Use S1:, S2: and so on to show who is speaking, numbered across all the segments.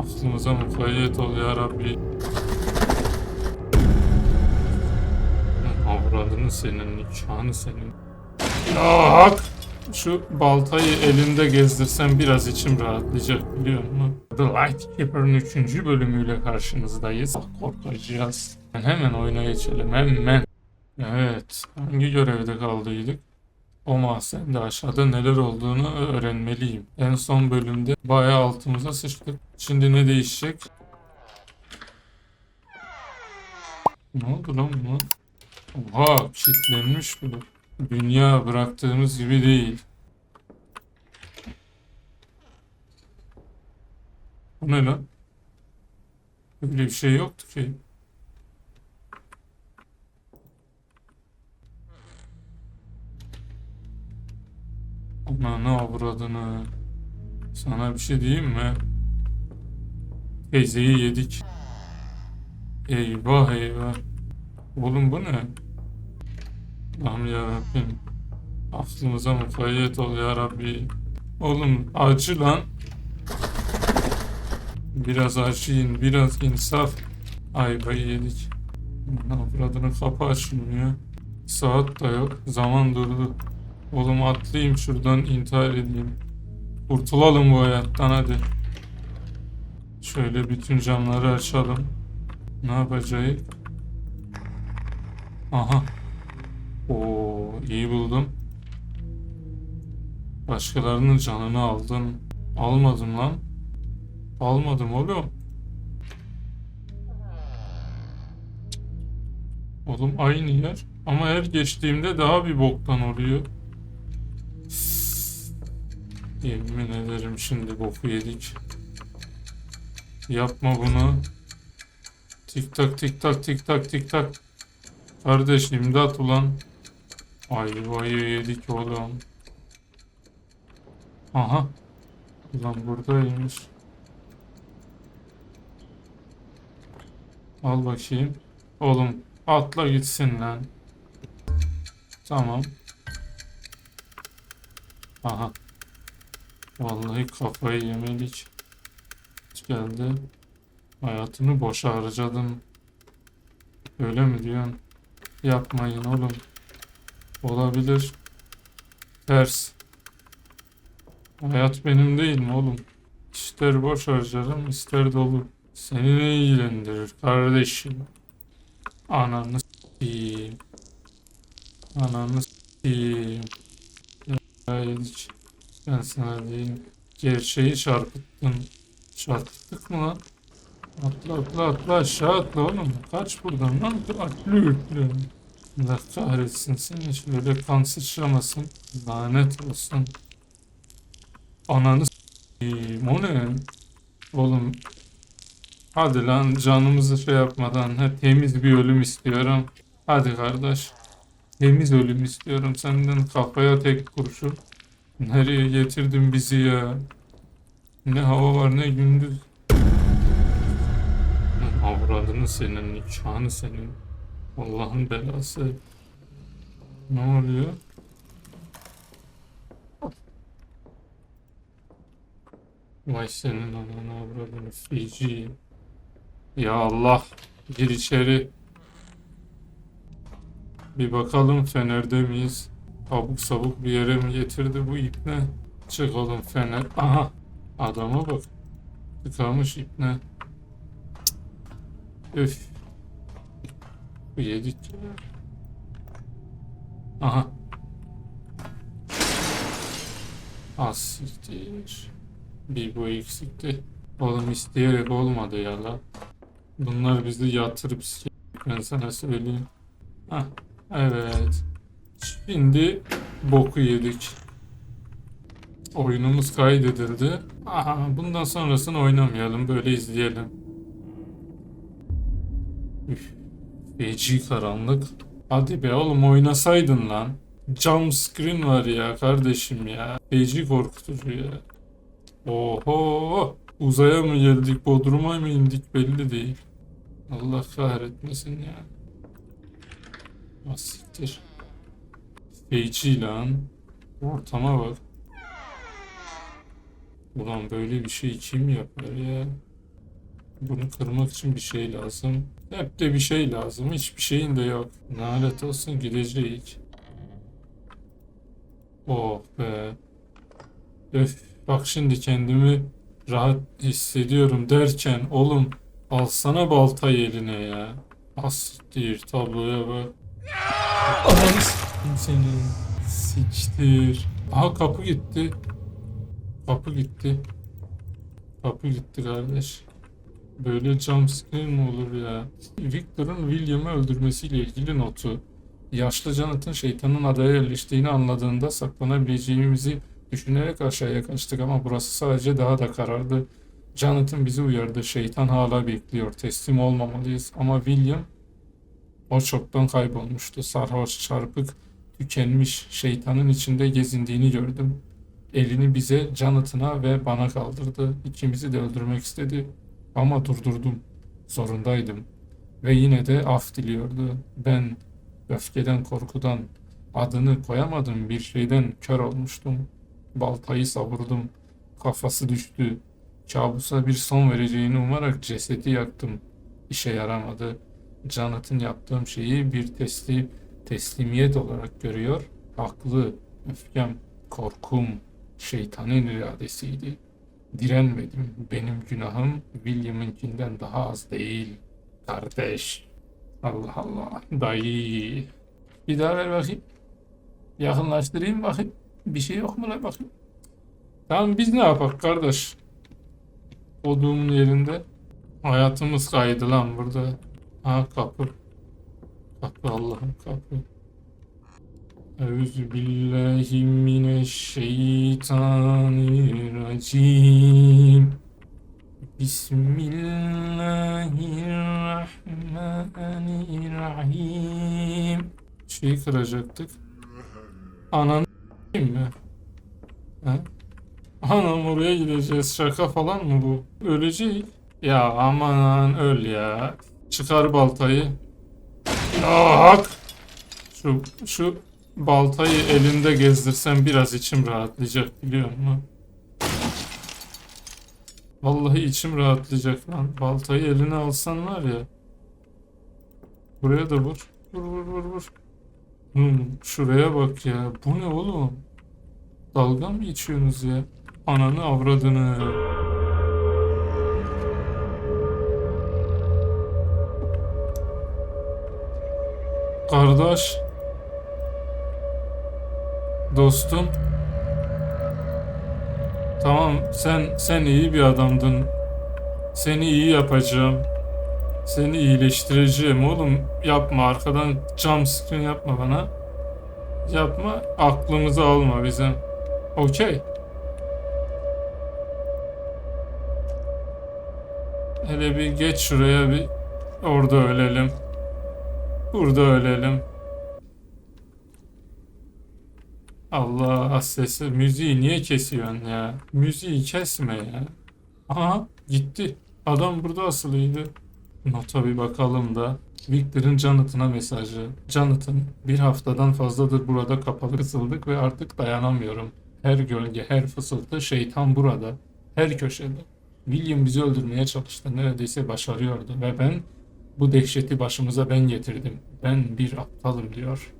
S1: Aklımıza mukayyet ol ya Rabbi. Avradını senin, nikahını senin. Ya hak! Şu baltayı elinde gezdirsem biraz içim rahatlayacak biliyor musun? The Light Keeper'ın 3. bölümüyle karşınızdayız. Ah, Korkacağız. Hemen oyuna geçelim hemen. Evet. Hangi görevde kaldıydık? O mahzende aşağıda neler olduğunu öğrenmeliyim. En son bölümde bayağı altımıza sıçtık. Şimdi ne değişecek? Ne oldu lan buna? Oha kilitlenmiş bu. Dünya bıraktığımız gibi değil. Bu ne lan? Böyle bir şey yoktu ki. Ananı avradını. Sana bir şey diyeyim mi? Teyzeyi yedik. Eyvah eyvah. Oğlum bu ne? Allah'ım yarabbim. Aklımıza mukayyet ol ya Rabbi. Oğlum acı lan. Biraz acı yiyin, biraz insaf. Ayvayı yedik. Avradının kapı açılmıyor. Saat da yok. Zaman durdu. Oğlum atlayayım şuradan intihar edeyim. Kurtulalım bu hayattan hadi. Şöyle bütün camları açalım. Ne yapacağız? Aha. Oo iyi buldum. Başkalarının canını aldın. Almadım lan. Almadım oğlum. Oğlum aynı yer. Ama her geçtiğimde daha bir boktan oluyor. Yemin ederim şimdi boku yedik. Yapma bunu. Tik tak tik tak tik tak tik tak. Kardeş imdat ulan. Ayvayı yedik oğlum. Aha. Ulan buradaymış. Al bakayım. Oğlum atla gitsin lan. Tamam. Aha. Vallahi kafayı yemelik. Geldi. Hayatını boşa harcadın. Öyle mi diyorsun? Yapmayın oğlum. Olabilir. Ters. Hayat benim değil mi oğlum? İster boş harcarım, ister dolu. Seni ne ilgilendirir kardeşim? Ananı s**eyim. Ananı s**eyim. Ya. Ben sana diyeyim. Gerçeği çarpıttın. Çarpıttık mı lan? Atla atla atla aşağı atla oğlum. Kaç buradan lan. Atlı ürtlü. Allah kahretsin seni. Şöyle kan sıçramasın. Lanet olsun. Ananı s**eyim. O ne? Oğlum. Hadi lan canımızı şey yapmadan. Ha, temiz bir ölüm istiyorum. Hadi kardeş. Temiz ölüm istiyorum senden kafaya tek kurşun. Nereye getirdin bizi ya? Ne hava var ne gündüz. Avradını senin, nikahını senin. Allah'ın belası. Ne oluyor? Vay senin ananı avradını feci. Ya Allah. Gir içeri. Bir bakalım Fener'de miyiz? Abuk sabuk bir yere mi getirdi bu ipne? Çık oğlum Fener. Aha. Adama bak. Tıkamış ipne. Üf. Bu yedik. Aha. Az siktir. Bir bu eksikti. Oğlum isteyerek olmadı ya la. Bunlar bizi yatırıp sikecek ben sana söyleyeyim. Hah. Evet. Şimdi boku yedik. Oyunumuz kaydedildi. Aha, bundan sonrasını oynamayalım. Böyle izleyelim. Üf, feci karanlık. Hadi be oğlum oynasaydın lan. Jump screen var ya kardeşim ya. Feci korkutucu ya. Oho! Uzaya mı geldik, Bodrum'a mı indik belli değil. Allah kahretmesin ya. Asiktir. Feci lan. Ortama bak. Ulan böyle bir şey kim yapar ya? Bunu kırmak için bir şey lazım. Hep de bir şey lazım. Hiçbir şeyin de yok. Lanet olsun gidecek. Oh be. Öf. Bak şimdi kendimi rahat hissediyorum derken oğlum alsana baltayı eline ya. Asittir tabloya bak. Ananı s**eyim seni. Siktir. Aha kapı gitti. Kapı gitti. Kapı gitti kardeş. Böyle jumpscare mi olur ya? Victor'un William'ı öldürmesiyle ilgili notu. Yaşlı Jonathan şeytanın adaya yerleştiğini anladığında saklanabileceğimizi düşünerek aşağıya kaçtık ama burası sadece daha da karardı. Jonathan bizi uyardı. Şeytan hala bekliyor. Teslim olmamalıyız. Ama William o çoktan kaybolmuştu. Sarhoş, çarpık, tükenmiş şeytanın içinde gezindiğini gördüm. Elini bize, Jonathan'a ve bana kaldırdı. İkimizi de öldürmek istedi. Ama durdurdum. Zorundaydım. Ve yine de af diliyordu. Ben öfkeden, korkudan, adını koyamadığım bir şeyden kör olmuştum. Baltayı savurdum. Kafası düştü. Kabusa bir son vereceğini umarak cesedi yaktım. İşe yaramadı. Jonathan yaptığım şeyi bir teslim, teslimiyet olarak görüyor. Haklı. Öfkem, korkum, şeytanın iradesiydi. Direnmedim. Benim günahım William'ınkinden daha az değil. Kardeş. Allah Allah. Dayı. Bir daha ver bakayım. Yakınlaştırayım bakayım. Bir şey yok mu lan bakayım. Tamam biz ne yapak kardeş? Olduğumun yerinde. Hayatımız kaydı lan burada. Ha kapı. Kapı Allah'ım kapı. Euzu billahi mineşşeytanirracim. Bismillahirrahmanirrahim. Şeyi kıracaktık. Ananı mi? Ha? Anam oraya gideceğiz. Şaka falan mı bu? Ölecek. Ya aman öl ya. Çıkar baltayı. Yok. Şu şu baltayı elinde gezdirsem biraz içim rahatlayacak biliyor musun? Vallahi içim rahatlayacak lan. Baltayı eline alsan var ya. Buraya da vur. Vur vur vur vur. Hmm, şuraya bak ya. Bu ne oğlum? Dalga mı geçiyorsunuz ya? Ananı avradını. Kardeş. Dostum. Tamam sen sen iyi bir adamdın. Seni iyi yapacağım. Seni iyileştireceğim oğlum. Yapma arkadan jump screen yapma bana. Yapma aklımızı alma bizim. Okey. Hele bir geç şuraya bir orada ölelim. Burada ölelim. Allah sesi müziği niye kesiyorsun ya? Müziği kesme ya. Aha gitti. Adam burada asılıydı. Nota bir bakalım da. Victor'ın Jonathan'a mesajı. Jonathan, bir haftadan fazladır burada kapalı kısıldık ve artık dayanamıyorum. Her gölge, her fısıltı şeytan burada. Her köşede. William bizi öldürmeye çalıştı. Neredeyse başarıyordu. Ve ben bu dehşeti başımıza ben getirdim. Ben bir aptalım diyor.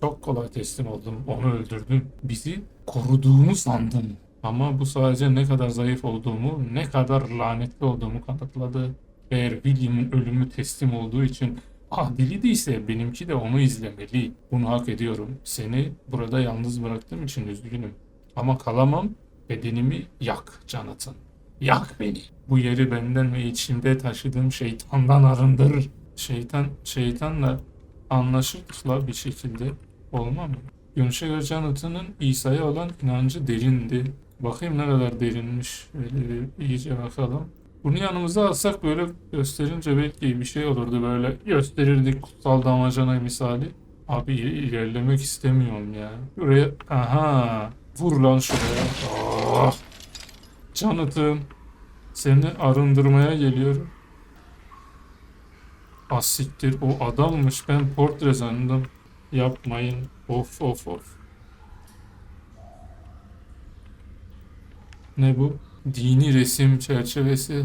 S1: Çok kolay teslim oldum. Onu öldürdüm. Bizi koruduğunu sandım. Ama bu sadece ne kadar zayıf olduğumu, ne kadar lanetli olduğumu kanıtladı. Eğer William'ın ölümü teslim olduğu için adili değilse benimki de onu izlemeli. Bunu hak ediyorum. Seni burada yalnız bıraktığım için üzgünüm. Ama kalamam. Bedenimi yak Jonathan. Yak beni. Bu yeri benden ve içimde taşıdığım şeytandan arındır. Şeytan, şeytanla anlaşırdıkla bir şekilde olmam? Görünüşe göre Jonathan'ın İsa'ya olan inancı derindi. Bakayım ne kadar derinmiş. Böyle bir iyice bakalım. Bunu yanımıza alsak böyle gösterince belki bir şey olurdu böyle gösterirdik kutsal damacana misali. Abi ilerlemek istemiyorum ya. Şuraya aha vur lan şuraya. Oh. Jonathan seni arındırmaya geliyorum. Asiktir o adammış ben portre sandım. Yapmayın. Of of of. Ne bu? Dini resim çerçevesi.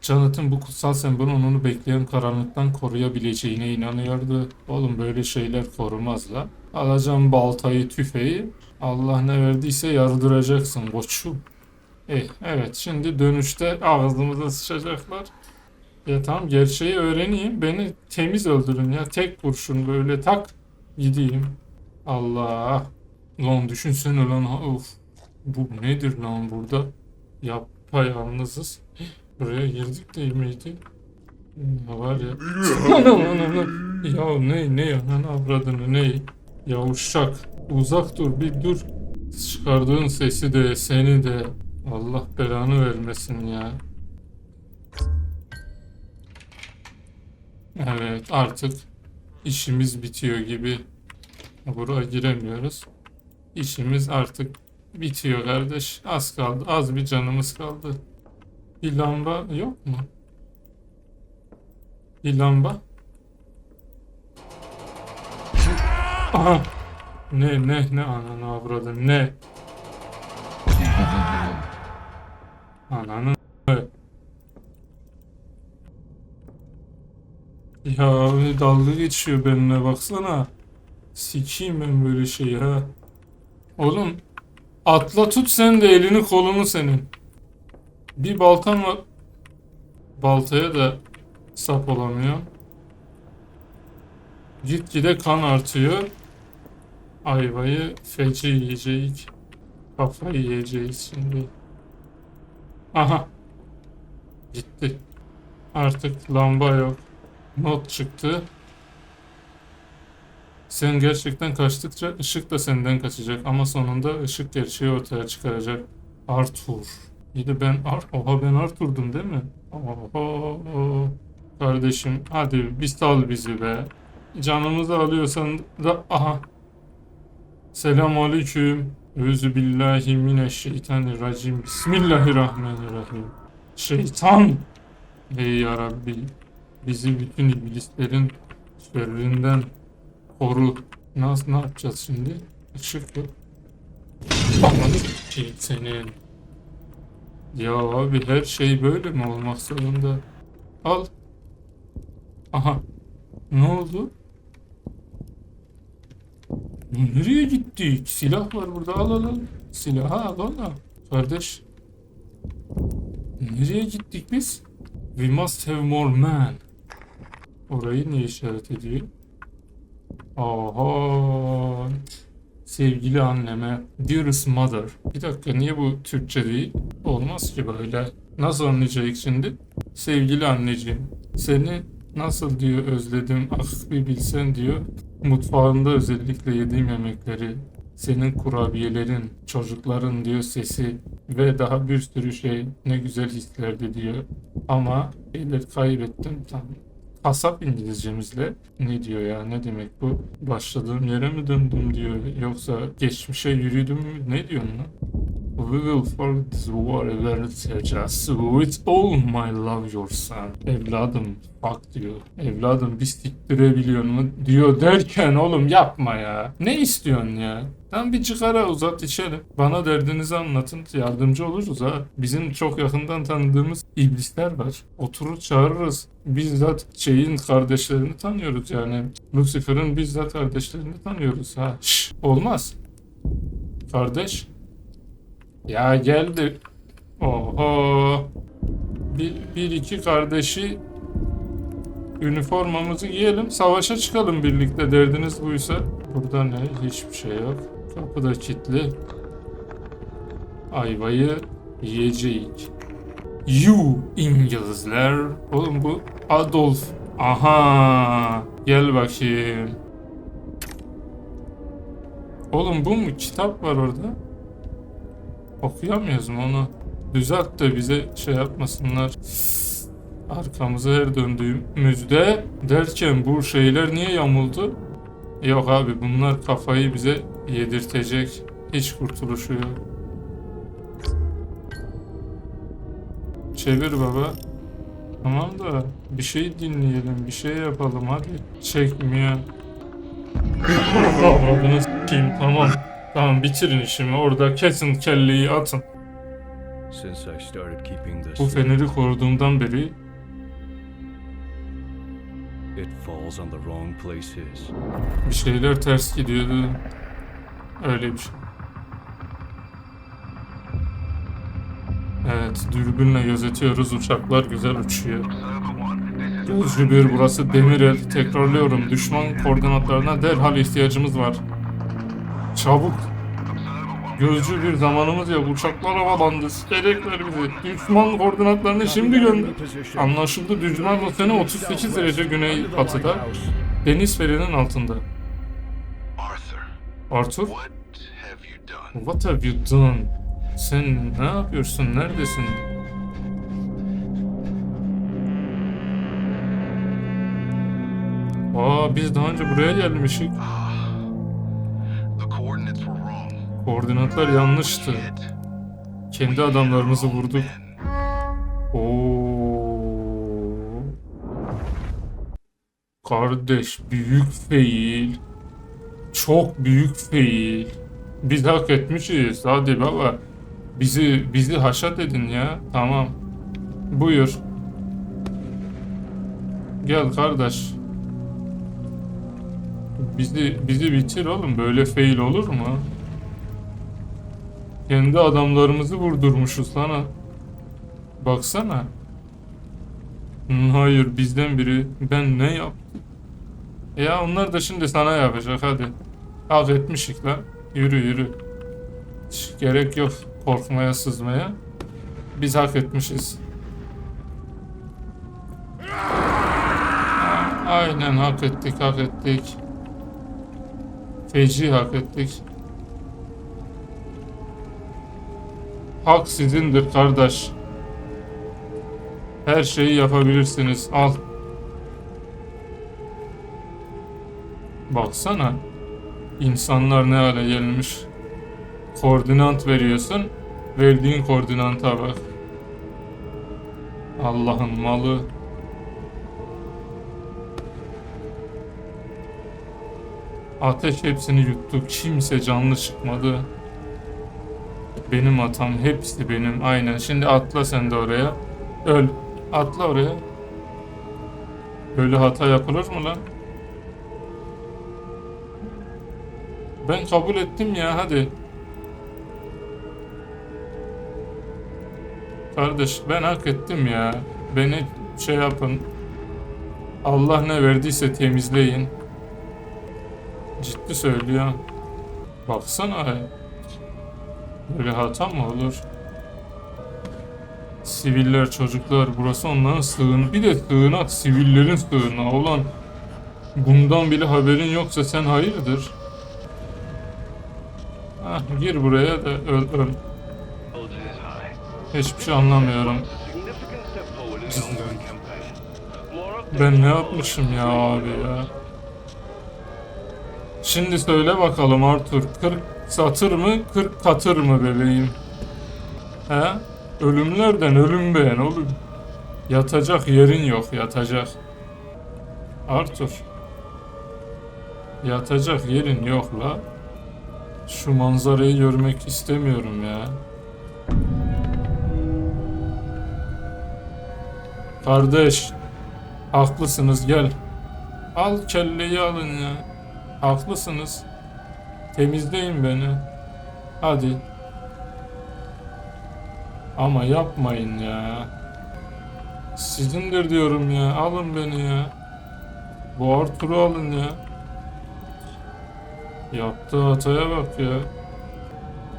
S1: Jonathan bu kutsal sembolün onu bekleyen karanlıktan koruyabileceğine inanıyordu. Oğlum böyle şeyler korumaz la. Alacağım baltayı, tüfeği. Allah ne verdiyse yardıracaksın koçum. Eh, evet şimdi dönüşte ağzımıza sıçacaklar. Ya tamam gerçeği öğreneyim. Beni temiz öldürün ya. Tek kurşun böyle tak gideyim. Allah. Lan düşünsene lan. Of. Bu nedir lan burada? Yapayalnızız. Buraya girdik değil miydi? Ne var ya? Ya ne ne ya? Ne avradını ne? Ya uşak. Uzak dur bir dur. Çıkardığın sesi de seni de. Allah belanı vermesin ya. Evet artık işimiz bitiyor gibi. Buraya giremiyoruz. İşimiz artık bitiyor kardeş. Az kaldı. Az bir canımız kaldı. Bir lamba yok mu? Bir lamba. Aha. Ne ne ne ananı avradın ne? Ananı Ya abi dalga geçiyor benimle baksana. Sikiyim ben böyle şeyi ha. Oğlum atla tut sen de elini kolunu senin. Bir baltan var. Baltaya da sap olamıyor. Gitgide kan artıyor. Ayvayı feci yiyeceğiz. Kafayı yiyeceğiz şimdi. Aha. Gitti. Artık lamba yok. Not çıktı. Sen gerçekten kaçtıkça ışık da senden kaçacak ama sonunda ışık gerçeği ortaya çıkaracak. Arthur. İyi de ben Ar Oha ben Arthur'dum değil mi? Oho. Kardeşim hadi bir sal bizi be. Canımızı alıyorsan da aha. Selamun aleyküm. Özü billahi mineşşeytanirracim. Bismillahirrahmanirrahim. Şeytan. Ey ya Rabbi. Bizi bütün iblislerin şerrinden koru. Nasıl ne yapacağız şimdi? Işık yok. Amanı şey senin. Ya abi her şey böyle mi olmak zorunda? Al. Aha. Ne oldu? Nereye gittik? Silah var burada al al al. Silahı al al. Kardeş. Nereye gittik biz? We must have more men. Orayı niye işaret ediyor? Oho. Sevgili anneme. Dearest mother. Bir dakika niye bu Türkçe değil? Olmaz ki böyle. Nasıl anlayacak şimdi? Sevgili anneciğim. Seni nasıl diyor özledim. Ah bir bilsen diyor. Mutfağında özellikle yediğim yemekleri. Senin kurabiyelerin, çocukların diyor sesi ve daha bir sürü şey ne güzel hislerdi diyor. Ama şeyleri kaybettim tam. Kasap İngilizcemizle ne diyor ya ne demek bu? Başladığım yere mi döndüm diyor yoksa geçmişe yürüdüm mü ne diyor lan? We will forget this war ever just with all my love your son. Evladım bak diyor. Evladım bir siktirebiliyor mu diyor derken oğlum yapma ya. Ne istiyorsun ya? Tam bir çıkara uzat içelim. Bana derdinizi anlatın. Yardımcı oluruz ha. Bizim çok yakından tanıdığımız iblisler var. Oturur çağırırız. Bizzat şeyin kardeşlerini tanıyoruz yani. Lucifer'ın bizzat kardeşlerini tanıyoruz ha. Şş, olmaz. Kardeş. Ya geldi. Oho. Bir, bir iki kardeşi üniformamızı giyelim. Savaşa çıkalım birlikte derdiniz buysa. Burada ne? Hiçbir şey yok. Kapı da kilitli. Ayvayı yiyeceğiz. You İngilizler. Oğlum bu Adolf. Aha. Gel bakayım. Oğlum bu mu? Kitap var orada. Okuyamıyoruz mu onu? Düzelt de bize şey yapmasınlar. Arkamıza her döndüğümüzde derken bu şeyler niye yamuldu? Yok abi bunlar kafayı bize yedirtecek. Hiç kurtuluşu yok. Çevir baba. Tamam da bir şey dinleyelim, bir şey yapalım hadi. Çekmiyor. Avradını s**eyim tamam. Tamam bitirin işimi orada kesin kelleyi atın. Bu feneri koruduğumdan beri
S2: it falls on the wrong places.
S1: bir şeyler ters gidiyordu. Öyle bir şey. Evet, dürbünle gözetiyoruz. Uçaklar güzel uçuyor. Gözcü bir burası Demirel. Tekrarlıyorum. Düşman koordinatlarına derhal ihtiyacımız var. Çabuk. Gözcü bir zamanımız yok. Uçaklar havalandı. Gerekler bizi. Düşman koordinatlarını şimdi gönder. Anlaşıldı. Düşman okeanı 38 derece güney batıda. Deniz ferinin altında.
S3: Arthur, what have you done?
S1: Sen ne yapıyorsun? Neredesin? Aa biz daha önce buraya gelmişik. Koordinatlar yanlıştı. Kendi adamlarımızı vurduk. Oo. Kardeş büyük fail. Çok büyük fail. Biz hak etmişiz. Hadi baba. Bizi bizi haşat edin ya. Tamam. Buyur. Gel kardeş. Bizi bizi bitir oğlum. Böyle fail olur mu? Kendi adamlarımızı vurdurmuşuz sana. Baksana. Hayır bizden biri. Ben ne yaptım? Ya onlar da şimdi sana yapacak hadi. Hak etmişik lan. Yürü yürü. Hiç gerek yok korkmaya sızmaya. Biz hak etmişiz. Aynen hak ettik hak ettik. Feci hak ettik. Hak sizindir kardeş. Her şeyi yapabilirsiniz. Al. Baksana. İnsanlar ne hale gelmiş. Koordinat veriyorsun. Verdiğin koordinata bak. Allah'ın malı. Ateş hepsini yuttu. Kimse canlı çıkmadı. Benim hatam. Hepsi benim. Aynen. Şimdi atla sen de oraya. Öl. Atla oraya. Böyle hata yapılır mı lan? Ben kabul ettim ya hadi. Kardeş ben hak ettim ya. Beni şey yapın. Allah ne verdiyse temizleyin. Ciddi söylüyor. Baksana. Böyle hata mı olur? Siviller, çocuklar, burası onların sığın. Bir de sığınak, sivillerin sığınağı. Ulan bundan bile haberin yoksa sen hayırdır? Hah, gir buraya da öl, öl. Hiçbir şey anlamıyorum. Ben ne yapmışım ya abi ya? Şimdi söyle bakalım Arthur. 40 satır mı 40 katır mı bebeğim? He? Ölümlerden ölüm beğen oğlum. Yatacak yerin yok yatacak. Arthur. Yatacak yerin yok la. Şu manzarayı görmek istemiyorum ya. Kardeş. Haklısınız gel. Al kelleyi alın ya. Haklısınız. Temizleyin beni. Hadi. Ama yapmayın ya. Sizindir diyorum ya. Alın beni ya. Bu Arthur'u alın ya. Yaptığı hataya bak ya.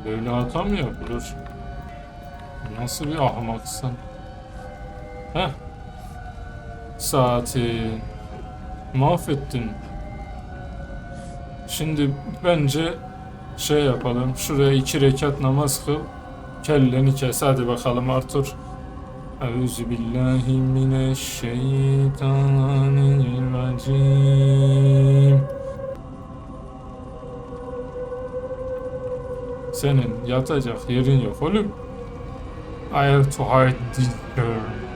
S1: Böyle hata mı yapılır? Nasıl bir ahmaksın? Heh. Saati. Mahvettin. Şimdi bence şey yapalım. Şuraya iki rekat namaz kıl. Kelleni kes. Hadi bakalım Artur. Euzu billahi mineşşeytanirracim. Senin yatacak yerin yok oğlum. I have to hide this girl.